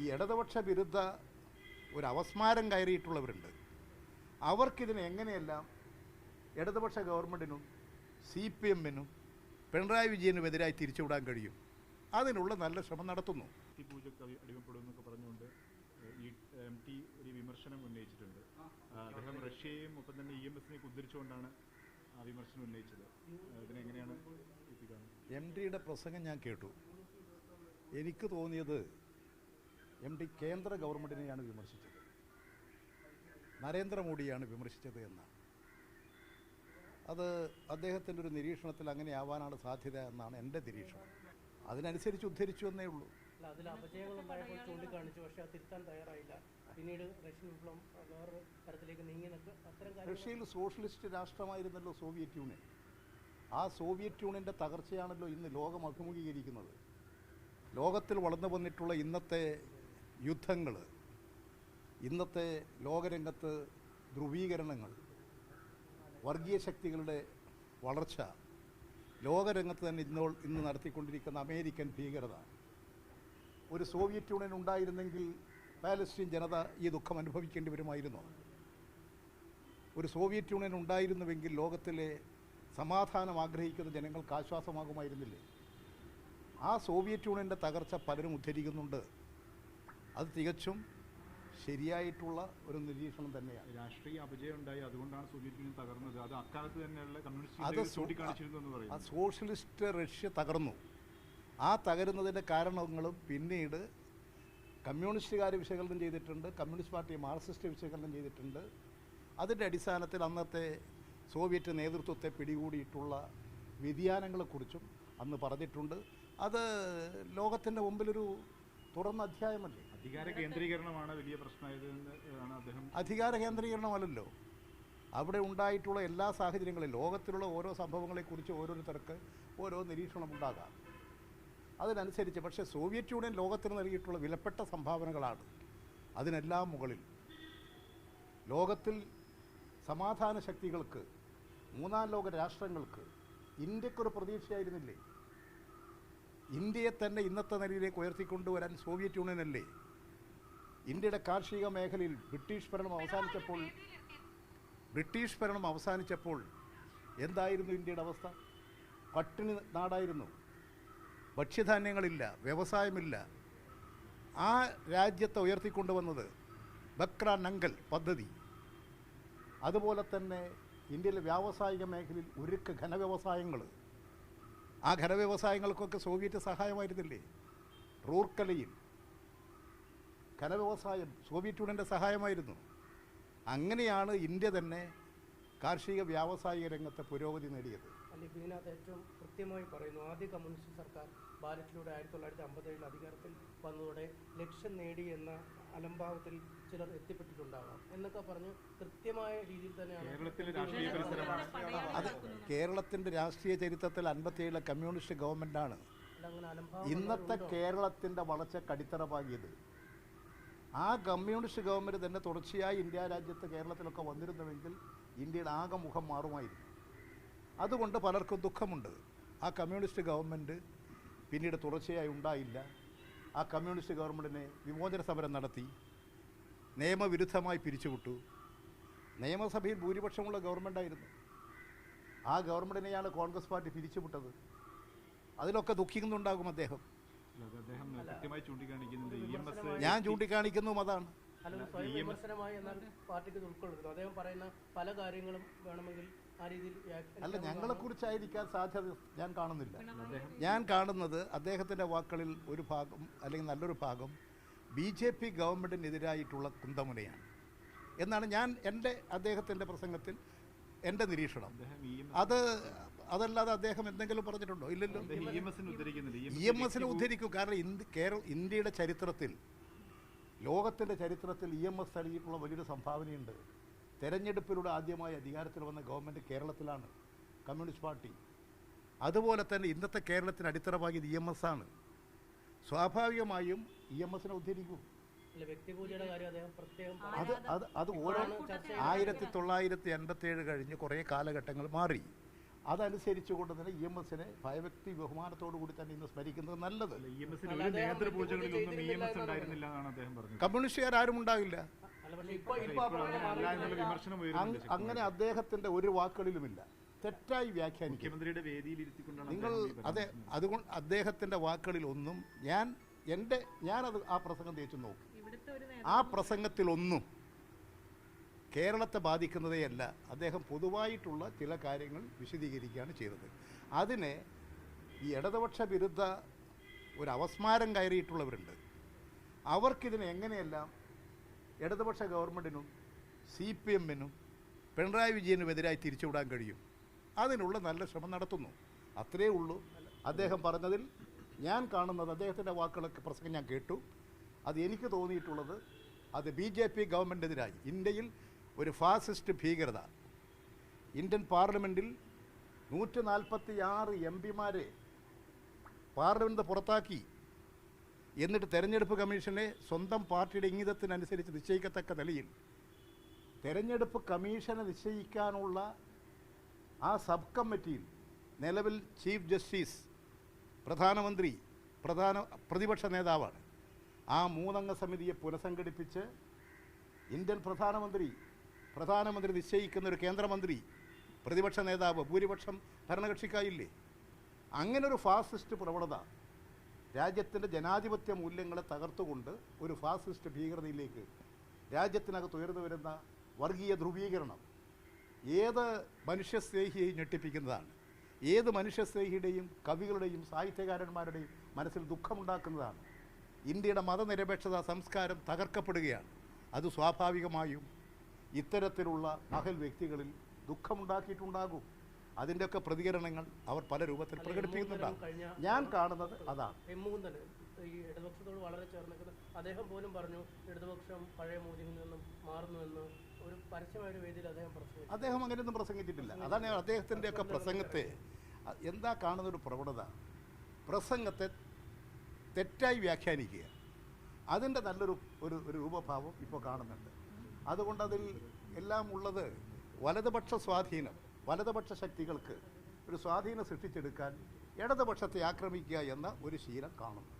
ഈ ഇടതുപക്ഷ വിരുദ്ധ ഒരു അവസ്മാരം കയറിയിട്ടുള്ളവരുണ്ട്. അവർക്കിതിനെ എങ്ങനെയെല്ലാം ഇടതുപക്ഷ ഗവൺമെന്റിനും സി പി എമ്മിനും പിണറായി വിജയനുമെതിരായി തിരിച്ചുവിടാൻ കഴിയും? അതിനുള്ള നല്ല ശ്രമം നടത്തുന്നു. പറഞ്ഞുകൊണ്ട് ഈ എം ടി ഒരു വിമർശനം ഉന്നയിച്ചിട്ടുണ്ട്. അദ്ദേഹം റഷ്യയെയും ഒപ്പം തന്നെ ഇ എം എസിനെയൊക്കെ ഉദ്ധരിച്ചുകൊണ്ടാണ് ആ വിമർശനം ഉന്നയിച്ചത്. ഇതിനെങ്ങനെയാണ് എം ഡിയുടെ പ്രസംഗം ഞാൻ കേട്ടു. എനിക്ക് തോന്നിയത് എം ഡി കേന്ദ്ര ഗവൺമെന്റിനെയാണ് വിമർശിച്ചത്. നരേന്ദ്രമോദിയാണ് വിമർശിച്ചത് എന്നാണ് അത് അദ്ദേഹത്തിന്റെ ഒരു നിരീക്ഷണത്തിൽ അങ്ങനെ ആവാനാണ് സാധ്യത എന്നാണ് എന്റെ നിരീക്ഷണം. അതിനനുസരിച്ച് ഉദ്ധരിച്ചു എന്നേ ഉള്ളൂ. അതിൽ അപജയങ്ങളുണ്ടായപ്പോൾ ചൂണ്ടിക്കാണിച്ചു പക്ഷേ അത് തിരുത്താൻ തയ്യാറായില്ല. പിന്നീട് റഷ്യൻ വിപ്ലവം വേറൊരു തരത്തിലേക്ക് നീങ്ങി നിൽക്കുക. അത്തരം കാര്യങ്ങൾ റഷ്യയിൽ സോഷ്യലിസ്റ്റ് രാഷ്ട്രമായിരുന്നല്ലോ സോവിയറ്റ് യൂണിയൻ. ആ സോവിയറ്റ് യൂണിയന്റെ തകർച്ചയാണല്ലോ ഇന്ന് ലോകം അഭിമുഖീകരിക്കുന്നത്. ലോകത്തിൽ വളർന്നു വന്നിട്ടുള്ള ഇന്നത്തെ യുദ്ധങ്ങൾ ഇന്നത്തെ ലോകരംഗത്ത് ധ്രുവീകരണങ്ങൾ വർഗീയ ശക്തികളുടെ വളർച്ച ലോകരംഗത്ത് തന്നെ ഇന്നോ ഇന്ന് നടത്തിക്കൊണ്ടിരിക്കുന്ന അമേരിക്കൻ ഭീകരത. ഒരു സോവിയറ്റ് യൂണിയൻ ഉണ്ടായിരുന്നെങ്കിൽ പാലസ്തീൻ ജനത ഈ ദുഃഖം അനുഭവിക്കേണ്ടി വരുമായിരുന്നു. ഒരു സോവിയറ്റ് യൂണിയൻ ഉണ്ടായിരുന്നുവെങ്കിൽ ലോകത്തിലെ സമാധാനം ആഗ്രഹിക്കുന്ന ജനങ്ങൾക്ക് ആശ്വാസമാകുമായിരുന്നില്ലേ? ആ സോവിയറ്റ് യൂണിയന്റെ തകർച്ച പലരും ഉദ്ധരിക്കുന്നുണ്ട്. അത് തികച്ചും ശരിയായിട്ടുള്ള ഒരു നിരീക്ഷണം തന്നെയാണ്. രാഷ്ട്രീയ അപജയം ഉണ്ടായി അതുകൊണ്ടാണ് സോവിയറ്റ് തകർന്നത്. അത് അക്കാലത്ത് തന്നെയുള്ള അത് കമ്മ്യൂണിസ്റ്റ് ആ സോഷ്യലിസ്റ്റ് റഷ്യ തകർന്നു. ആ തകരുന്നതിന്റെ കാരണങ്ങളും പിന്നീട് കമ്മ്യൂണിസ്റ്റുകാർ വിശകലനം ചെയ്തിട്ടുണ്ട് കമ്മ്യൂണിസ്റ്റ് പാർട്ടി മാർക്സിസ്റ്റ് വിശകലനം ചെയ്തിട്ടുണ്ട്. അതിന്റെ അടിസ്ഥാനത്തിൽ അന്നത്തെ സോവിയറ്റ് നേതൃത്വത്തെ പിടികൂടിയിട്ടുള്ള വ്യതിയാനങ്ങളെക്കുറിച്ചും അന്ന് പറഞ്ഞിട്ടുണ്ട്. അത് ലോകത്തിന്റെ മുമ്പിലൊരു തുറന്ന അധ്യായമല്ലേ? അധികാര കേന്ദ്രീകരണമാണ് വലിയ അദ്ദേഹം അധികാര അവിടെ ഉണ്ടായിട്ടുള്ള എല്ലാ സാഹചര്യങ്ങളും ലോകത്തിലുള്ള ഓരോ സംഭവങ്ങളെക്കുറിച്ച് ഓരോരുത്തർക്ക് ഓരോ നിരീക്ഷണം ഉണ്ടാകാം അതിനനുസരിച്ച് പക്ഷേ സോവിയറ്റ് യൂണിയൻ ലോകത്തിന് നൽകിയിട്ടുള്ള വിലപ്പെട്ട സംഭാവനകളാണ് അതിനെല്ലാം മുകളിൽ. ലോകത്തിൽ സമാധാന ശക്തികൾക്ക് മൂന്നാം ലോക രാഷ്ട്രങ്ങൾക്ക് ഇന്ത്യക്കൊരു പ്രതീക്ഷയായിരുന്നില്ലേ? ഇന്ത്യയെ തന്നെ ഇന്നത്തെ നിലയിലേക്ക് ഉയർത്തിക്കൊണ്ടുവരാൻ സോവിയറ്റ് യൂണിയനല്ലേ? ഇന്ത്യയുടെ കാർഷിക മേഖലയിൽ ബ്രിട്ടീഷ് ഭരണം അവസാനിച്ചപ്പോൾ ബ്രിട്ടീഷ് ഭരണം അവസാനിച്ചപ്പോൾ എന്തായിരുന്നു ഇന്ത്യയുടെ അവസ്ഥ? പട്ടിണി നാടായിരുന്നു. ഭക്ഷ്യധാന്യങ്ങളില്ല വ്യവസായമില്ല. ആ രാജ്യത്തെ ഉയർത്തിക്കൊണ്ടുവന്നത് ബക്ര നങ്കൽ പദ്ധതി. അതുപോലെ തന്നെ ഇന്ത്യയിലെ വ്യാവസായിക മേഖലയിൽ ഉരുക്ക് ഘനവ്യവസായങ്ങൾ ആ ഘനവ്യവസായങ്ങൾക്കൊക്കെ സോവിയറ്റ് സഹായമായിരുന്നില്ലേ? റൂർക്കലയിൽ ഖനവ്യവസായം സോവിയറ്റ് യൂണിയന്റെ സഹായമായിരുന്നു. അങ്ങനെയാണ് ഇന്ത്യ തന്നെ കാർഷിക വ്യാവസായിക രംഗത്തെ പുരോഗതി നേടിയത്. അല്ല ഇതിനകത്ത് ഏറ്റവും കൃത്യമായി പറയുന്നു ആദ്യ കമ്മ്യൂണിസ്റ്റ് സർക്കാർ ബാലറ്റിലൂടെ ആയിരത്തി തൊള്ളായിരത്തി അമ്പത്തേഴിൽ അധികാരത്തിൽ വന്നതോടെ ലക്ഷ്യം നേടി എന്ന അലംഭാവത്തിൽ ചിലർ എത്തിപ്പെട്ടിട്ടുണ്ടാകാം എന്നൊക്കെ പറഞ്ഞ് കൃത്യമായ രീതിയിൽ തന്നെയാണ് കേരളത്തിലെ രാഷ്ട്രീയ പരിസരമാണ്. അത് കേരളത്തിന്റെ രാഷ്ട്രീയ ചരിത്രത്തിൽ അൻപത്തിയേഴിലെ കമ്മ്യൂണിസ്റ്റ് ഗവൺമെന്റാണ് ഇന്നത്തെ കേരളത്തിന്റെ വളർച്ച അടിത്തറപ്പാകിയത് ആ കമ്മ്യൂണിസ്റ്റ് ഗവൺമെന്റ് തന്നെ തുടർച്ചയായി ഇന്ത്യ രാജ്യത്ത് കേരളത്തിലൊക്കെ വന്നിരുന്നുവെങ്കിൽ ഇന്ത്യയുടെ ആകെ മുഖം മാറുമായിരുന്നു. അതുകൊണ്ട് പലർക്കും ദുഃഖമുണ്ട്. ആ കമ്മ്യൂണിസ്റ്റ് ഗവൺമെന്റ് പിന്നീട് തുടർച്ചയായി ഉണ്ടായില്ല. ആ കമ്മ്യൂണിസ്റ്റ് ഗവൺമെന്റിനെ വിമോചന സമരം നടത്തി. നിയമവിരുദ്ധമായി പിരിച്ചുവിട്ടു. നിയമസഭയിൽ ഭൂരിപക്ഷമുള്ള ഗവൺമെന്റായിരുന്നു. ആ ഗവൺമെന്റിനെയാണ് കോൺഗ്രസ് പാർട്ടി പിരിച്ചുവിട്ടത്. അതിലൊക്കെ ദുഃഖിക്കുന്നുണ്ടാകും അദ്ദേഹം. ഞാൻ ചൂണ്ടിക്കാണിക്കുന്നതും അതാണ്. അല്ല ഞങ്ങളെ കുറിച്ചായിരിക്കാൻ പാർട്ടിക്ക് ഇത് അദ്ദേഹം പറയുന്ന പല കാര്യങ്ങളും വേണമെങ്കിൽ ആ രീതിയിൽ അല്ല ഞങ്ങളെക്കുറിച്ചായിരിക്കാൻ സാധ്യത ഞാൻ കാണുന്നില്ല. ഞാൻ കാണുന്നത് അദ്ദേഹത്തിന്റെ വാക്കുകളിൽ ഒരു ഭാഗം അല്ലെങ്കിൽ നല്ലൊരു ഭാഗം ബി ജെ പി ഗവൺമെന്റിനെതിരായിട്ടുള്ള കുന്തമുനയാണ്. എന്നാണ് ഞാൻ എന്റെ അദ്ദേഹത്തിന്റെ പ്രസംഗത്തിൽ എന്റെ നിരീക്ഷണം. അത് അതല്ലാതെ അദ്ദേഹം എന്തെങ്കിലും പറഞ്ഞിട്ടുണ്ടോ? ഇല്ലല്ലോ. ഇ എം എസിന് ഉദ്ധരിക്കും. കാരണം ഇന്ത്യ കേരള ഇന്ത്യയുടെ ചരിത്രത്തിൽ ലോകത്തിന്റെ ചരിത്രത്തിൽ ഇ എം എസ് നൽകിയിട്ടുള്ള വലിയൊരു സംഭാവനയുണ്ട്. തെരഞ്ഞെടുപ്പിലൂടെ ആദ്യമായി അധികാരത്തിൽ വന്ന ഗവൺമെന്റ് കേരളത്തിലാണ്. Communist party. അതുപോലെ തന്നെ ഇന്നത്തെ കേരളത്തിന് അടിത്തറവാകിയത് ഇ എം എസ് ആണ്. സ്വാഭാവികമായും ഇ എം എസിനെ ഉദ്ധരിക്കും. അല്ല വ്യക്തിപൂജയുടെ കാര്യം അദ്ദേഹം പ്രത്യേകം അത് അത് അത് ഓരോ ആയിരത്തി തൊള്ളായിരത്തി എൺപത്തി ഏഴ് കഴിഞ്ഞ് കുറേ കാലഘട്ടങ്ങൾ മാറി. അതനുസരിച്ചുകൊണ്ട് തന്നെ ഇ എം എസിനെ ഭയഭക്തി ബഹുമാനത്തോടു കൂടി തന്നെ ഇന്ന് സ്മരിക്കുന്നത് നല്ലത്. കമ്മ്യൂണിസ്റ്റുകാർ ആരും ഉണ്ടാകില്ല അങ്ങനെ അദ്ദേഹത്തിന്റെ ഒരു വാക്കുകളിലുമില്ല. തെറ്റായി വ്യാഖ്യാനിക്കും. മുഖ്യമന്ത്രിയുടെ വേദിയിൽ ഇരുത്തിക്കൊണ്ടാണ് നിങ്ങൾ അതെ അതുകൊണ്ട് അദ്ദേഹത്തിന്റെ വാക്കുകളിൽ ഒന്നും ഞാൻ എന്റെ ഞാനത് ആ പ്രസംഗം തേച്ചു നോക്കും. ഇവിടുത്തെ ഒരു ആ പ്രസംഗത്തിലൊന്നും കേരളത്തെ ബാധിക്കുന്നതേയല്ല. അദ്ദേഹം പൊതുവായിട്ടുള്ള ചില കാര്യങ്ങൾ വിശദീകരിക്കുകയാണ് ചെയ്തത്. അതിനെ ഈ ഇടതുപക്ഷ വിരുദ്ധ ഒരു അവസ്മാരം കയറിയിട്ടുള്ളവരുണ്ട്. അവർക്കിതിനെ എങ്ങനെയെല്ലാം ഇടതുപക്ഷ ഗവൺമെന്റിനും സി പി എമ്മിനും പിണറായി വിജയനുമെതിരായി തിരിച്ചുവിടാൻ കഴിയും? അതിനുള്ള നല്ല ശ്രമം നടത്തുന്നു. അത്രയേ ഉള്ളൂ. അദ്ദേഹം പറഞ്ഞതിൽ ഞാൻ കാണുന്നത് അദ്ദേഹത്തിന്റെ വാക്കുകളൊക്കെ പ്രസംഗം ഞാൻ കേട്ടു. അത് എനിക്ക് തോന്നിയിട്ടുള്ളത് അത് ബി ജെ പി ഗവൺമെന്റിനെതിരായി ഇന്ത്യയിൽ ഒരു ഫാസിസ്റ്റ് ഭീകരത. ഇന്ത്യൻ പാർലമെന്റിൽ നൂറ്റി നാൽപ്പത്തി ആറ് എം പിമാരെ പാർലമെന്റ് പുറത്താക്കി. എന്നിട്ട് തെരഞ്ഞെടുപ്പ് കമ്മീഷനെ സ്വന്തം പാർട്ടിയുടെ ഇംഗിതത്തിനനുസരിച്ച് നിശ്ചയിക്കത്തക്ക നിലയിൽ തെരഞ്ഞെടുപ്പ് കമ്മീഷനെ നിശ്ചയിക്കാനുള്ള ആ സബ് കമ്മിറ്റിയിൽ നിലവിൽ ചീഫ് ജസ്റ്റിസ് പ്രധാനമന്ത്രി പ്രധാന പ്രതിപക്ഷ നേതാവാണ്. ആ മൂന്നംഗ സമിതിയെ പുനഃസംഘടിപ്പിച്ച് ഇന്ത്യൻ പ്രധാനമന്ത്രി പ്രധാനമന്ത്രി നിശ്ചയിക്കുന്ന ഒരു കേന്ദ്രമന്ത്രി പ്രതിപക്ഷ നേതാവ് ഭൂരിപക്ഷം ഭരണകക്ഷിക്കായില്ലേ? അങ്ങനൊരു ഫാസിസ്റ്റ് പ്രവണത രാജ്യത്തിന്റെ ജനാധിപത്യ മൂല്യങ്ങളെ തകർത്തുകൊണ്ട് ഒരു ഫാസിസ്റ്റ് ഭീകരതയിലേക്ക് രാജ്യത്തിനകത്ത് ഉയർന്നു വരുന്ന വർഗീയ ധ്രുവീകരണം ഏത് മനുഷ്യസ്നേഹിയെയും ഞെട്ടിപ്പിക്കുന്നതാണ്? ഏത് മനുഷ്യസ്നേഹിയുടെയും കവികളുടെയും സാഹിത്യകാരന്മാരുടെയും മനസ്സിൽ ദുഃഖമുണ്ടാക്കുന്നതാണ്? ഇന്ത്യയുടെ മതനിരപേക്ഷത സംസ്കാരം തകർക്കപ്പെടുകയാണ്. അത് സ്വാഭാവികമായും ഇത്തരത്തിലുള്ള മഹൽ വ്യക്തികളിൽ ദുഃഖമുണ്ടാക്കിയിട്ടുണ്ടാകും. അതിന്റെയൊക്കെ പ്രതികരണങ്ങൾ അവർ പല രൂപത്തിൽ പ്രകടിപ്പിക്കുന്നുണ്ടാകും. ഞാൻ കാണുന്നത് അതാണ്. ഈ ഇടതുപക്ഷത്തോട് വളരെ ചേർന്നിരിക്കുന്നത് അദ്ദേഹം പോലും പറഞ്ഞു ഇടതുപക്ഷം പഴയ മോദിയിൽ നിന്നും മാറുന്നുവെന്ന് ഒരു പരസ്യമായ ഒരു വേദിയിൽ അദ്ദേഹം പ്രസംഗിച്ചു. അദ്ദേഹം അങ്ങനെയൊന്നും പ്രസംഗിച്ചിട്ടില്ല. അതാണ് അദ്ദേഹത്തിന്റെ ഒക്കെ പ്രസംഗത്തെ എന്താ കാണുന്ന ഒരു പ്രവണത? പ്രസംഗത്തെ തെറ്റായി വ്യാഖ്യാനിക്കുക. അതിന്റെ നല്ലൊരു ഒരു ഒരു രൂപഭാവം ഇപ്പോൾ കാണുന്നുണ്ട്. അതുകൊണ്ട് അതിൽ എല്ലാം ഉള്ളത് വലതുപക്ഷ സ്വാധീനം വലതുപക്ഷ ശക്തികൾക്ക് ഒരു സ്വാധീനം സൃഷ്ടിച്ചെടുക്കാൻ ഇടതുപക്ഷത്തെ ആക്രമിക്കുക എന്ന ഒരു ശീലം കാണുന്നു.